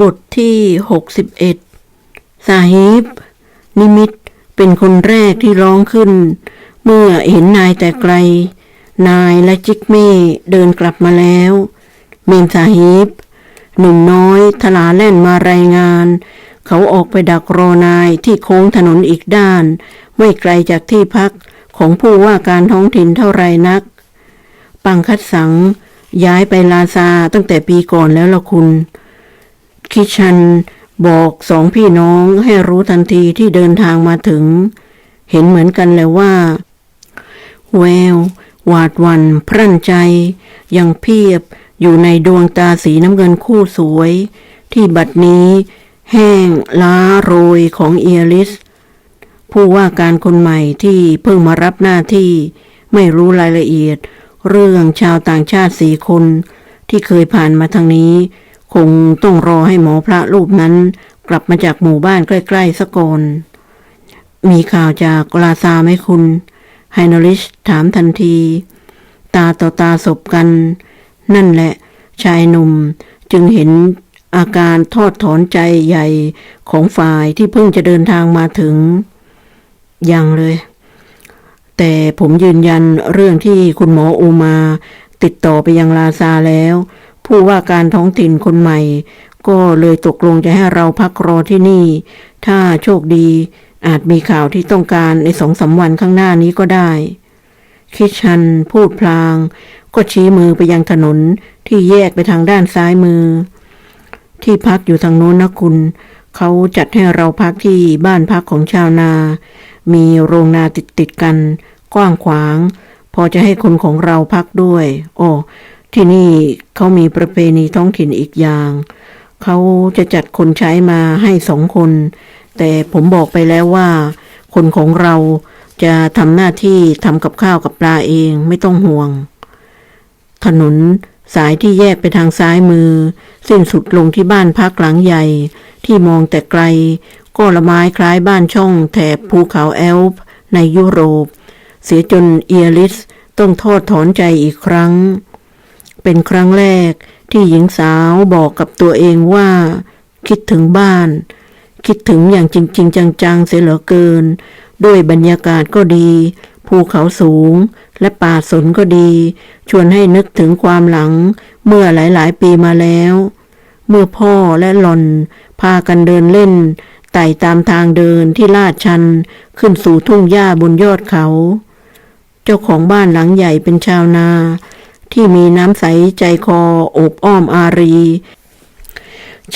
บทที่ 61 สาฮิบ นิมิตเป็นคนแรกที่ร้องขึ้น เมื่อเห็นนายแต่ไกล นายและจิกเม่เดินกลับมาแล้ว เมนสาฮิบ หนุ่มน้อยทลาแล่นมารายงาน เขาออกไปดักรอนายที่โค้งถนนอีกด้าน ไม่ไกลจากที่พักของผู้ว่าการท้องถิ่นเท่าไรนัก ปังคัดสังย้ายไปลาซาตั้งแต่ปีก่อนแล้วละคุณ คิชันบอกสองพี่น้องให้รู้ทันทีที่เดินทางมาถึง เห็นเหมือนกันเลยว่า แวว หวาดวันพรั่นใจ ยังเพียบอยู่ในดวงตาสีน้ำเงินคู่สวย ที่บัดนี้ แห้งล้าโรยของเอียริส ผู้ว่าการคนใหม่ที่เพิ่งมารับหน้าที่ไม่รู้รายละเอียด เรื่องชาวต่างชาติสี่คนที่เคยผ่านมาทางนี้ คงต้องรอให้หมอพระรูปนั้น กลับมาจากหมู่บ้านใกล้ๆสะก่อน มีข่าวจากลาซาไหมคุณ ไฮนอริชถามทันที ตาต่อตาสบกัน นั่นแหละ ชายหนุ่มจึงเห็นอาการทอดถอนใจใหญ่ของฝ่ายที่เพิ่งจะเดินทางมาถึง ยังเลย แต่ผมยืนยันเรื่องที่คุณหมออูมา ติดต่อไปยังลาซาแล้ว ผู้ว่าการท้องถิ่นคนใหม่ ก็เลยตกลงจะให้เราพักรอที่นี่ ถ้าโชคดี อาจมีข่าวที่ต้องการในสองสาวันข้างหน้านี้ก็ได้ คิดชันพูดพลาง ก็ชี้มือไปยังถนนที่แยกไปทางด้านซ้ายมือ ที่พักอยู่ทางโน้นนะคุณ เขาจัดให้เราพักที่บ้านพักของชาวนา มีโรงนาติดติดกัน กว้างขวาง พอจะให้คนของเราพักด้วย โอ้ ที่นี่เขามีประเพณีท้องถิ่นอีกอย่าง เขาจะจัดคนใช้มาให้สองคน แต่ผมบอกไปแล้วว่า คนของเราจะทำหน้าที่ทำกับข้าวกับปลาเองไม่ต้องห่วง ถนนสายที่แยกไปทางซ้ายมือ สิ้นสุดลงที่บ้านพักหลังใหญ่ ที่มองแต่ไกล ก็ละไม้คล้ายบ้านช่องแถบภูเขาแอลป์ในยุโรป เสียจนเอียริสต้องทอดถอนใจอีกครั้ง เป็นครั้งแรกที่หญิงสาวบอกกับตัวเองว่า คิดถึงบ้าน คิดถึงอย่างจริง ๆ จังๆ เสียเหลือเกิน ด้วยบรรยากาศก็ดี ภูเขาสูงและป่าสนก็ดี ชวนให้นึกถึงความหลังเมื่อหลายๆ ปีมาแล้ว เมื่อพ่อและหลอนพากันเดินเล่น ไต่ตามทางเดินที่ลาดชันขึ้นสู่ทุ่งหญ้าบนยอดเขา เจ้าของบ้านหลังใหญ่เป็นชาวนา ที่มีน้ำใสใจคอโอบอ้อมอารี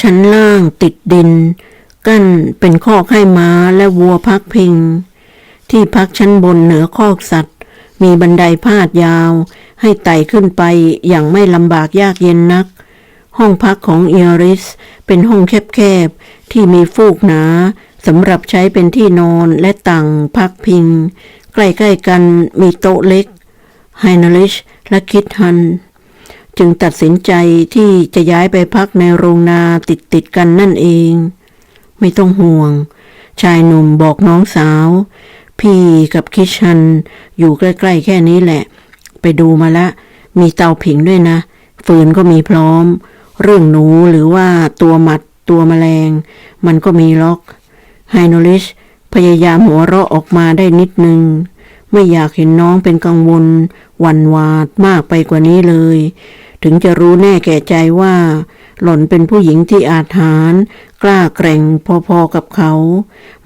ชั้นล่างติดดิน กั้นเป็นคอกให้ม้าและวัวพักพิง ที่พักชั้นบนเหนือคอกสัตว์ มีบันไดพาดยาว ให้ไต่ขึ้นไปอย่างไม่ลำบากยากเย็นนัก ห้องพักของเอริส เป็นห้องแคบๆ ที่มีฟูกหนาสำหรับใช้เป็นที่นอนและต่างพักพิง ใกล้ๆกันมีโต๊ะเล็กไฮนริช และคิดฮัน จึงตัดสินใจที่จะย้ายไปพักในโรงนาติดติดๆกันนั่นเอง ไม่ต้องห่วง ชายหนุ่มบอกน้องสาว พี่กับคิชันอยู่ใกล้ๆแค่นี้แหละ ไปดูมาละ มีเตาผิงด้วยนะ ฟืนก็มีพร้อม เรื่องหนูหรือว่าตัวหมัดตัวแมลง มันก็มีล็อกไฮโนลิชพยายามหัวเราะออกมาได้นิดนึง ไม่อยากเห็นน้องเป็นกังวล วันวาดมากไปกว่านี้เลย ถึงจะรู้แน่แก่ใจว่า หล่อนเป็นผู้หญิงที่อาถรรพ์กล้าแกร่งพอๆกับเขา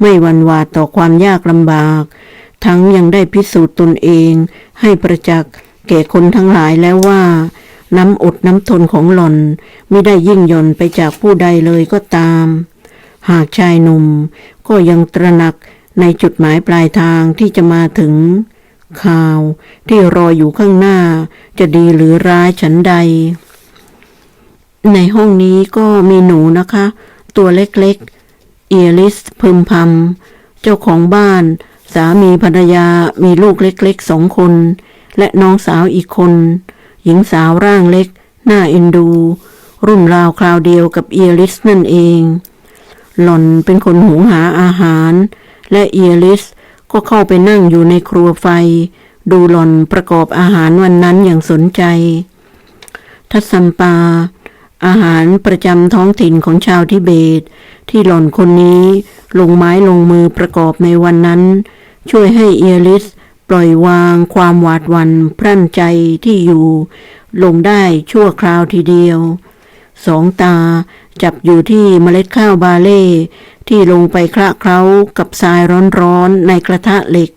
ไม่วันวาดต่อความยากลำบาก ทั้งยังได้พิสูจน์ตนเอง ให้ประจักษ์แก่คนทั้งหลายแล้วว่า น้ำอดน้ำทนของหล่อนไม่ได้ยิ่งย่อนไปจากผู้ใดเลยก็ตาม หากชายหนุ่มก็ยังตระหนักในจุดหมายปลายทางที่จะมาถึง ข่าวที่รออยู่ข้างหน้า จะดีหรือร้ายฉันใด ในห้องนี้ก็มีหนูนะคะ ตัวเล็กๆ เอียลิสพึมพำเจ้าของบ้าน สามีภรรยามีลูกเล็กๆสองคน และน้องสาวอีกคน หญิงสาวร่างเล็ก หน้าเอ็นดู รุ่นราวคราวเดียวกับเอียลิสนั่นเอง หล่อนเป็นคนหุงหาอาหาร และเอียลิส ก็เข้าไปนั่งอยู่ในครัวไฟ ดูหล่อนประกอบอาหารวันนั้นอย่างสนใจ ทัศมปา อาหารประจำท้องถิ่นของชาวทิเบต ที่หล่อนคนนี้ลงไม้ลงมือประกอบในวันนั้น ช่วยให้เอียริสปล่อยวางความหวาดวันพรั่นใจที่อยู่ ลงได้ชั่วคราวทีเดียว สองตา จับอยู่ที่เมล็ดข้าวบาเล่ที่ลงไปคละเคล้ากับทรายร้อนๆในกระทะเหล็ก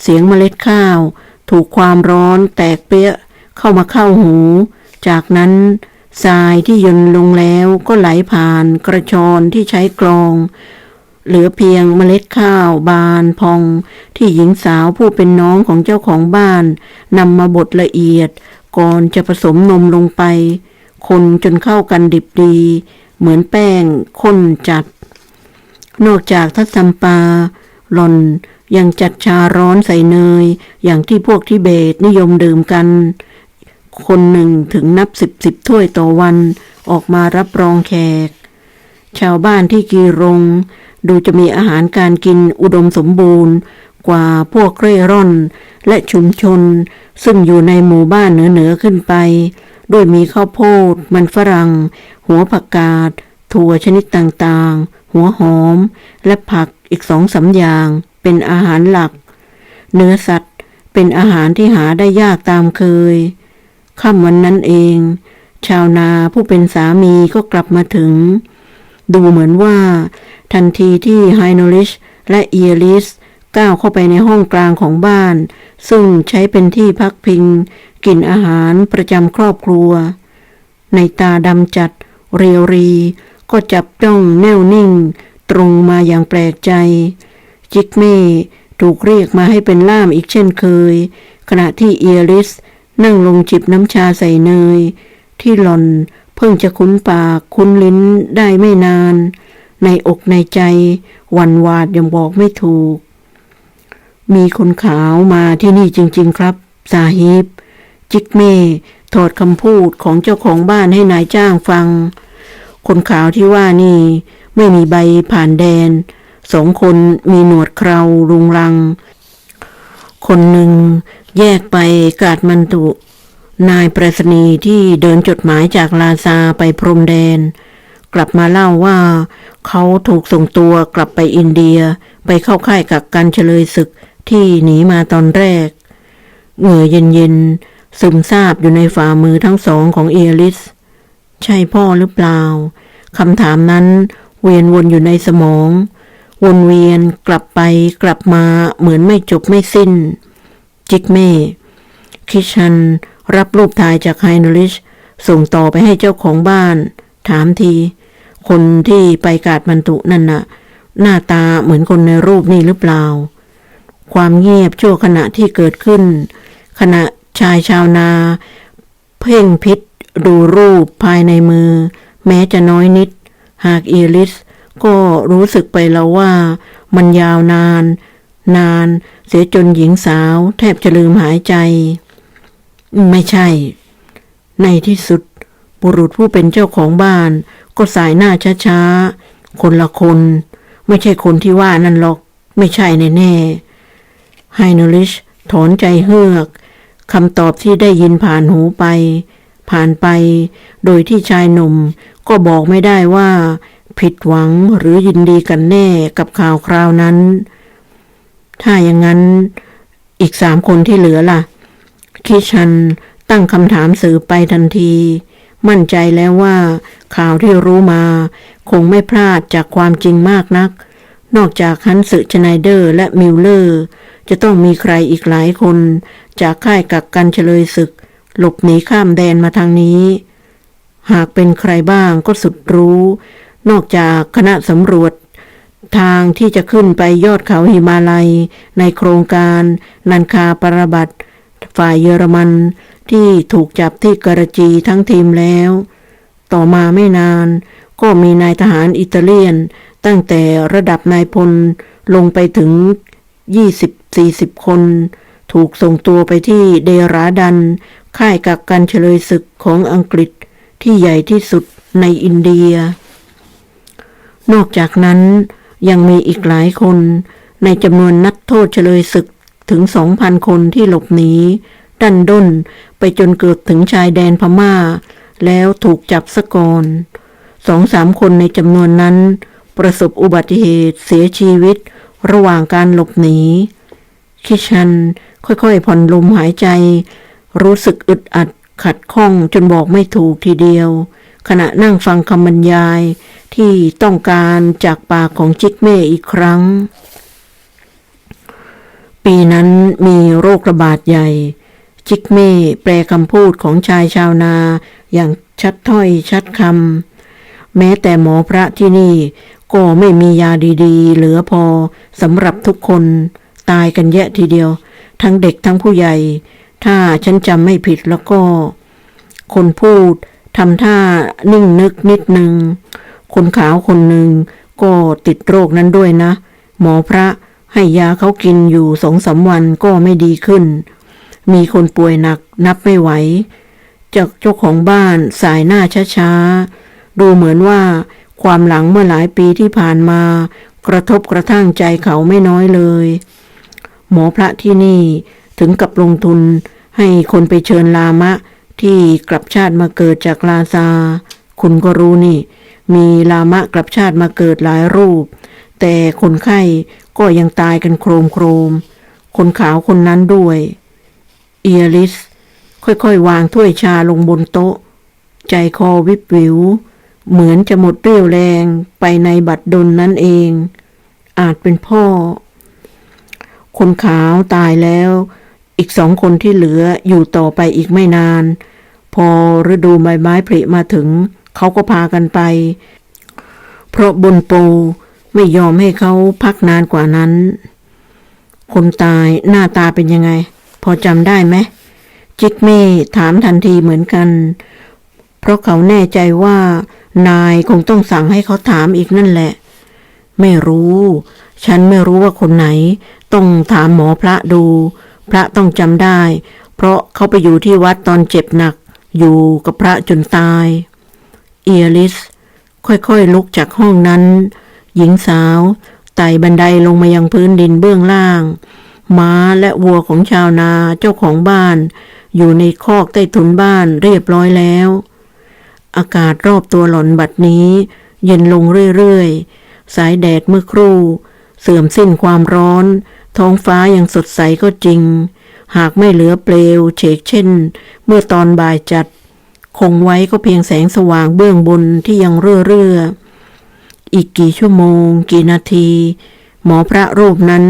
เสียงเมล็ดข้าว ถูกความร้อนแตกเปี้ยเข้ามาเข้าหู จากนั้นทรายที่ยนลงแล้วก็ไหลผ่านกระชอนที่ใช้กรอง เหลือเพียงเมล็ดข้าวบานพอง ที่หญิงสาวผู้เป็นน้องของเจ้าของบ้านนำมาบดละเอียด ก่อนจะผสมนมลงไป คนจนเข้ากันดิบดี เหมือนแป้งข้นจัด นอกจากทัศซัมปาหล่อนยังจัดชาร้อนใส่เนย อย่างที่พวกทิเบตนิยมดื่มกัน คนหนึ่งถึงนับสิบสิบถ้วยต่อวันออกมารับรองแขก ชาวบ้านที่กีรงดูจะมีอาหารการกินอุดมสมบูรณ์กว่าพวกเร่ร่อนและชุมชน ซึ่งอยู่ในหมู่บ้านเหนือๆขึ้นไป ด้วยมีข้าวโพด มันฝรั่ง หัวผักกาด ถั่วชนิดต่างๆ หัวหอม และผักอีกสองสามอย่าง เป็นอาหารหลัก เนื้อสัตว์เป็นอาหารที่หาได้ยากตามเคยค่ำวันนั้นเอง ชาวนาผู้เป็นสามีก็กลับมาถึง ดูเหมือนว่า ทันทีที่ไฮโนลิชและเอียริส ก้าวเข้าไปในห้องกลางของบ้าน ซึ่งใช้เป็นที่พักพิง กินอาหารประจำครอบครัว ในตาดำจัด เรียวรี ก็จับจ้องแน่วนิ่ง ตรงมาอย่างแปลกใจ จิกเม่ถูกเรียกมาให้เป็นล่ามอีกเช่นเคย ขณะที่เอียริส นั่งลงจิบน้ำชาใส่เนย ที่หล่อนเพิ่งจะคุ้นปากคุ้นลิ้นได้ไม่นาน ในอกในใจ วันวาดยังบอกไม่ถูก มีคนขาวมาที่นี่จริง ๆ ครับสาฮิบ จิกเม่ถอดคำพูดของเจ้าของบ้านให้นายจ้างฟัง คนขาวที่ว่านี่ ไม่มีใบผ่านแดน สองคนมีหนวดเครารุงรัง คนหนึ่งแยกไปกาดมันตุ นายประสนีที่เดินจดหมายจากลาซาไปพรมแดน กลับมาเล่าว่า เขาถูกส่งตัวกลับไปอินเดียไปเข้าค่ายกักกันเฉลยศึก ที่หนีมาตอนแรก เหงื่อเย็นๆซึมซาบอยู่ในฝ่ามือทั้งสองของเอลิส ใช่พ่อหรือเปล่าคำถามนั้นเวียนวนอยู่ในสมอง วนเวียนกลับไปกลับมาเหมือนไม่จบไม่สิ้น จิกเม่คิชันรับรูปถ่ายจากไฮนริช ส่งต่อไปให้เจ้าของบ้าน ถามที คนที่ไปกาดมันตุนั่นน่ะ หน้าตาเหมือนคนในรูปนี่หรือเปล่า ความเงียบชั่วขณะที่เกิดขึ้น ขณะชายชาวนา เพ่งพิษดูรูปภายในมือ แม้จะน้อยนิด หากอีลิส ก็รู้สึกไปแล้วว่า มันยาวนาน นาน เสียจนหญิงสาว แทบจะลืมหายใจ ไม่ใช่ ในที่สุด บุรุษผู้เป็นเจ้าของบ้าน ก็สายหน้าช้าๆ คนละคน ไม่ใช่คนที่ว่านั่นหรอก ไม่ใช่แน่ๆ ไฮโนลิชถอนใจเฮือกคำตอบที่ได้ยินผ่านหูไป ผ่านไป โดยที่ชายหนุ่มก็บอกไม่ได้ว่า ผิดหวังหรือยินดีกันแน่กับข่าวคราวนั้น ถ้าอย่างนั้นอีกสามคนที่เหลือล่ะ คิชันตั้งคำถามสืบไปทันที มั่นใจแล้วว่า ข่าวที่รู้มา คงไม่พลาดจากความจริงมากนัก นอกจากฮันสึชไนเดอร์และมิลเลอร์ จะต้องมีใครอีกหลายคน จากค่ายกักกันเฉลยศึก หลบหนีข้ามแดนมาทางนี้ หากเป็นใครบ้างก็สุดรู้ นอกจากคณะสำรวจ ทางที่จะขึ้นไปยอดเขาหิมาลัย ในโครงการนันคาปรบัตฝ่ายเยอรมันที่ถูกจับที่กระจีทั้งทีมแล้ว ต่อมาไม่นานก็มีนายทหารอิตาเลียน ตั้งแต่ระดับนายพลลงไปถึง 20-40 คน ถูกส่งตัวไปที่เดราดัน ค่ายกักกันเฉลยศึกของอังกฤษที่ใหญ่ที่สุดในอินเดีย นอกจากนั้นยังมีอีกหลายคนในจำนวนนักโทษเฉลยศึกถึง 2,000 คนที่หลบหนีดันด้นไปจนเกือบถึงชายแดนพม่า แล้วถูกจับซะก่อนสองสามคนในจำนวนนั้น ประสบอุบัติเหตุเสียชีวิต ระหว่างการหลบหนี คิชันค่อยๆผ่อนลมหายใจ รู้สึกอึดอัดขัดข้องจนบอกไม่ถูกทีเดียว ขณะนั่งฟังคำบรรยายที่ต้องการจากปากของจิกเม่อีกครั้ง ปีนั้นมีโรคระบาดใหญ่ จิกเม่แปลคำพูดของชายชาวนาอย่างชัดถ้อยชัดคำ แม้แต่หมอพระที่นี่ ก็ไม่มียาดีๆ เหลือพอสำหรับทุกคน ตายกันแยะทีเดียว ทั้งเด็กทั้งผู้ใหญ่ ถ้าฉันจำไม่ผิดแล้วก็ คนพูดทำท่านิ่งนึกนิดหนึ่งคนขาวคนหนึ่งก็ติดโรคนั้นด้วยนะ หมอพระให้ยาเขากินอยู่สองสามวันก็ไม่ดีขึ้น มีคนป่วยหนักนับไม่ไหวจากเจ้าของบ้านสายหน้าช้าๆ ดูเหมือนว่า ความหลังเมื่อหลายปีที่ผ่านมา กระทบกระทั่งใจเขาไม่น้อยเลย หมอพระที่นี่ถึงกับลงทุนให้คนไปเชิญลามะ ที่กลับชาติมาเกิดจากลาซา คุณก็รู้นี่ มีลามะกลับชาติมาเกิดหลายรูป แต่คนไข้ก็ยังตายกันโครมโครม คนขาวคนนั้นด้วยเอียริส ค่อยๆ วางถ้วยชาลงบนโต๊ะ ใจคอวิบวิว เหมือนจะหมดเรี่ยวแรงไปในบัดดลนั่นเอง อาจเป็นพ่อ คนขาวตายแล้ว อีกสองคนที่เหลืออยู่ต่อไปอีกไม่นาน พอฤดูใบไม้ผลิมาถึง เขาก็พากันไป เพราะบนโปไม่ยอมให้เขาพักนานกว่านั้น คนตายหน้าตาเป็นยังไง พอจำได้ไหมจิกเม่ถามทันทีเหมือนกัน เพราะเขาแน่ใจว่า นายคงต้องสั่งให้เขาถามอีกนั่นแหละ ไม่รู้ ฉันไม่รู้ว่าคนไหน ต้องถามหมอพระดู พระต้องจำได้ เพราะเขาไปอยู่ที่วัดตอนเจ็บหนัก อยู่กับพระจนตาย เอียลิส ค่อยๆลุกจากห้องนั้น หญิงสาวไต่บันไดลงมายังพื้นดินเบื้องล่าง ม้าและวัวของชาวนาเจ้าของบ้าน อยู่ในคอกใต้ถุนบ้านเรียบร้อยแล้ว อากาศรอบตัวหล่อนบัดนี้ เย็นลงเรื่อยๆ สายแดดเมื่อครู่ เสื่อมสิ้นความร้อน ท้องฟ้ายังสดใสก็จริง หากไม่เหลือเปลวเฉกเช่น เมื่อตอนบ่ายจัด คงไว้ก็เพียงแสงสว่างเบื้องบนที่ยังเรื่อเรื่อๆอีกกี่ชั่วโมง กี่นาที หมอพระรูปนั้น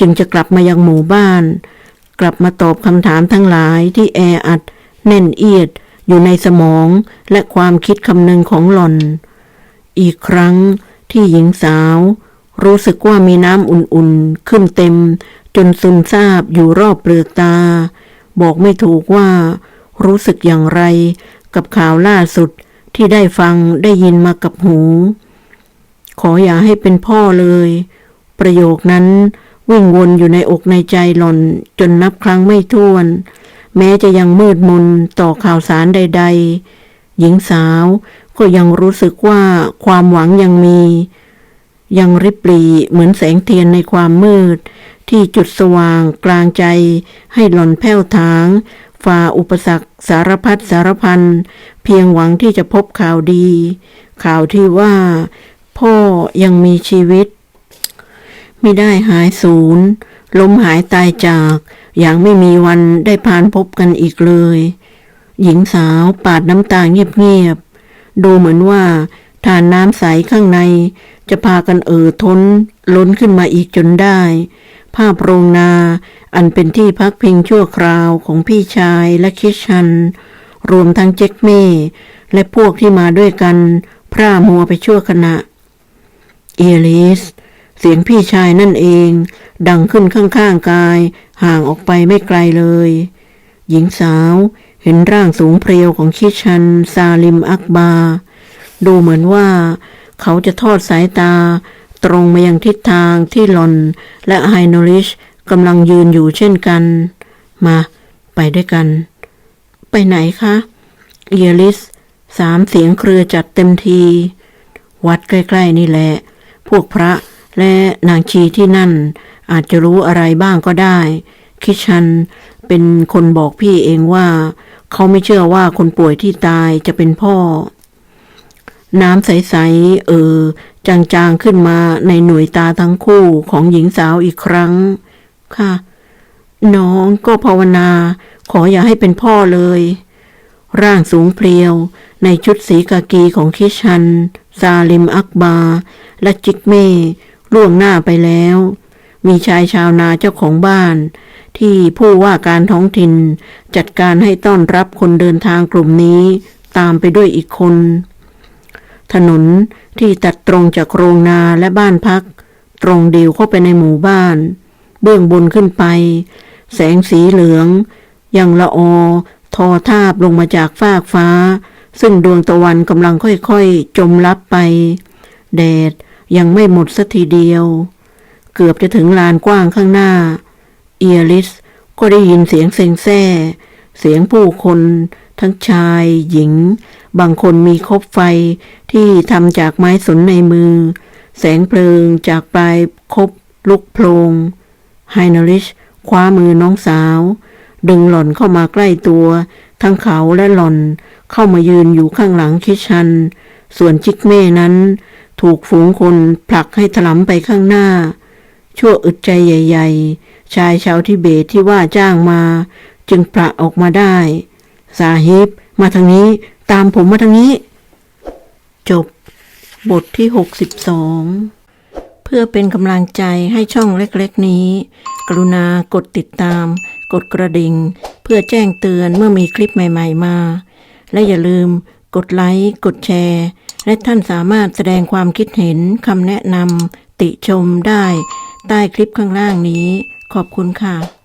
จึงจะกลับมายังหมู่บ้าน กลับมาตอบคำถามทั้งหลายที่แออัด แน่นเอียด อยู่ในสมองและความคิดคำนึงของหล่อน อีกครั้งที่หญิงสาว รู้สึกว่ามีน้ำอุ่นๆ ขึ้นเต็ม จนซึมซาบอยู่รอบเปลือกตา บอกไม่ถูกว่า รู้สึกอย่างไรกับข่าวล่าสุดที่ได้ฟังได้ยินมากับหู ขออย่าให้เป็นพ่อเลย ประโยคนั้นวิ่งวนอยู่ในอกในใจหล่อนจนนับครั้งไม่ถ้วน แม้จะยังมืดมนต่อข่าวสารใด ๆ หญิงสาวก็ยังรู้สึกว่าความหวังยังมี ยังริบหรี่เหมือนแสงเทียนในความมืด ที่จุดสว่างกลางใจ ให้หล่อนแผ้วถางฝ่าอุปสรรคสารพัดสารพันเพียงหวังที่จะพบข่าวดี ข่าวที่ว่า พ่อยังมีชีวิต ไม่ได้หายสูญล้มหายตายจาก อย่างไม่มีวันได้พานพบกันอีกเลย หญิงสาวปาดน้ำตาเงียบๆ ดูเหมือนว่าทานน้ำใสข้างในจะพากันเอ่อท้นล้นขึ้นมาอีกจนได้ ภาพโรงนาอันเป็นที่พักพิงชั่วคราวของพี่ชายและคิชชัน รวมทั้งเจ็กเม่และพวกที่มาด้วยกัน พร่ามัวไปชั่วขณะ เอลิส เสียงพี่ชายนั่นเอง ดังขึ้นข้างๆกาย ห่างออกไปไม่ไกลเลย หญิงสาวเห็นร่างสูงเพรียวของคิชัน ซาลิมอักบา ดูเหมือนว่า เขาจะทอดสายตา ตรงมายังทิศทางที่หลอนและไฮโนริชกำลังยืนอยู่เช่นกัน มา ไปด้วยกัน ไปไหนคะเอลิสสามเสียงเครือจัดเต็มที วัดใกล้ ๆ นี่แหละ พวกพระ และนางชีที่นั่นอาจจะรู้อะไรบ้างก็ได้ คิชันเป็นคนบอกพี่เองว่า เขาไม่เชื่อว่าคนป่วยที่ตายจะเป็นพ่อ น้ำใส ๆ เออ จาง ๆ ขึ้นมาในหน่วยตาทั้งคู่ของหญิงสาวอีกครั้ง ค่ะ น้องก็ภาวนา ขออย่าให้เป็นพ่อเลย ร่างสูงเพรียว ในชุดสีกากีของคิชัน ซาลิมอักบา และจิกเม่ ล่วงหน้าไปแล้ว มีชายชาวนาเจ้าของบ้าน ที่ผู้ว่าการท้องถิ่น จัดการให้ต้อนรับคนเดินทางกลุ่มนี้ตามไปด้วยอีกคน ถนนที่ตัดตรงจากโรงนาและบ้านพัก ตรงเดียวเข้าไปในหมู่บ้าน เบื้องบนขึ้นไป แสงสีเหลือง ยังละออ ทอทาบลงมาจากฟากฟ้า ซึ่งดวงตะวันกำลังค่อยๆ จมลับไป แดด ยังไม่หมดสักทีเดียว เกือบจะถึงลานกว้างข้างหน้า เอียริสก็ได้ยินเสียงเซ็งแซ่เสียงผู้คนทั้งชายหญิง บางคนมีคบไฟที่ทำจากไม้สนในมือ แสงเพลิงจากปลายคบลุกโพลงไฮนริชคว้ามือน้องสาว ดึงหล่อนเข้ามาใกล้ตัว ทั้งเขาและหล่อนเข้ามายืนอยู่ข้างหลังคิชัน ส่วนจิกเม่นั้น ถูกฝูงคนผลักให้ถลำไปข้างหน้า ชั่วอึดใจใหญ่ ๆ ชายชาวทิเบตที่ว่าจ้างมา จึงปละออกมาได้ สาฮิบมาทางนี้ตามผมมาทางนี้ จบบทที่ 62 เพื่อเป็นกำลังใจให้ช่องเล็กๆนี้ กรุณากดติดตาม กดกระดิ่ง เพื่อแจ้งเตือนเมื่อมีคลิปใหม่ ๆ มา และอย่าลืมกดไลค์ กดแชร์ และท่านสามารถแสดงความคิดเห็นคำแนะนำติชมได้ ใต้คลิปข้างล่างนี้ ขอบคุณค่ะ